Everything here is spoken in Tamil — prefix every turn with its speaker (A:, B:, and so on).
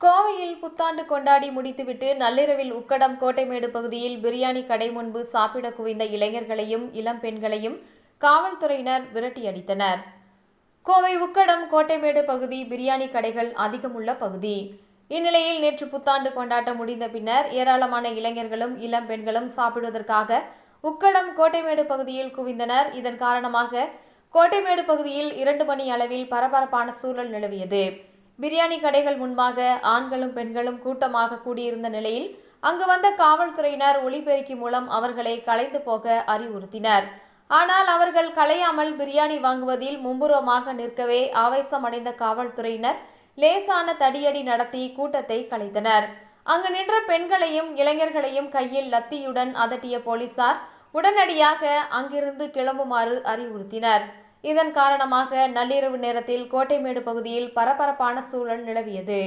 A: கோவையில் புத்தாண்டு கொண்டாடி முடித்துவிட்டு நள்ளிரவில் உக்கடம் கோட்டைமேடு பகுதியில் பிரியாணி கடை முன்பு சாப்பிட குவிந்த இளைஞர்களையும் இளம் பெண்களையும் காவல்துறையினர் விரட்டியடித்தனர் கோவை உக்கடம் கோட்டைமேடு பகுதி பிரியாணி கடைகள் அதிகமுள்ள பகுதி. இந்நிலையில் நேற்று புத்தாண்டு கொண்டாட்டம் முடிந்த பின்னர் ஏராளமான இளைஞர்களும் இளம் பெண்களும் சாப்பிடுவதற்காக உக்கடம் கோட்டைமேடு பகுதியில் குவிந்தனர். இதன் காரணமாக கோட்டைமேடு பகுதியில் இரண்டு மணி அளவில் பரபரப்பான சூழல் நிலவியது. பிரியாணி கடைகள் முன்பாக ஆண்களும் பெண்களும் கூட்டமாக கூடியிருந்த நிலையில் அங்கு வந்த காவல்துறையினர் ஒளிபெருக்கி மூலம் அவர்களை கலைந்து போக அறிவுறுத்தினர். ஆனால் அவர்கள் கலையாமல் பிரியாணி வாங்குவதில் மும்புறமாக நிற்கவே ஆவேசமடைந்த காவல்துறையினர் லேசான தடியடி நடத்தி கூட்டத்தை கலைத்தனர். அங்கு நின்ற பெண்களையும் இளைஞர்களையும் கையில் லத்தியுடன் அதட்டிய போலீசார் உடனடியாக அங்கிருந்து கிளம்புமாறு அறிவுறுத்தினர். இதன் காரணமாக நள்ளிரவு நேரத்தில் கோட்டைமேடு பகுதியில் பரபரப்பான சூழல் நிலவியது.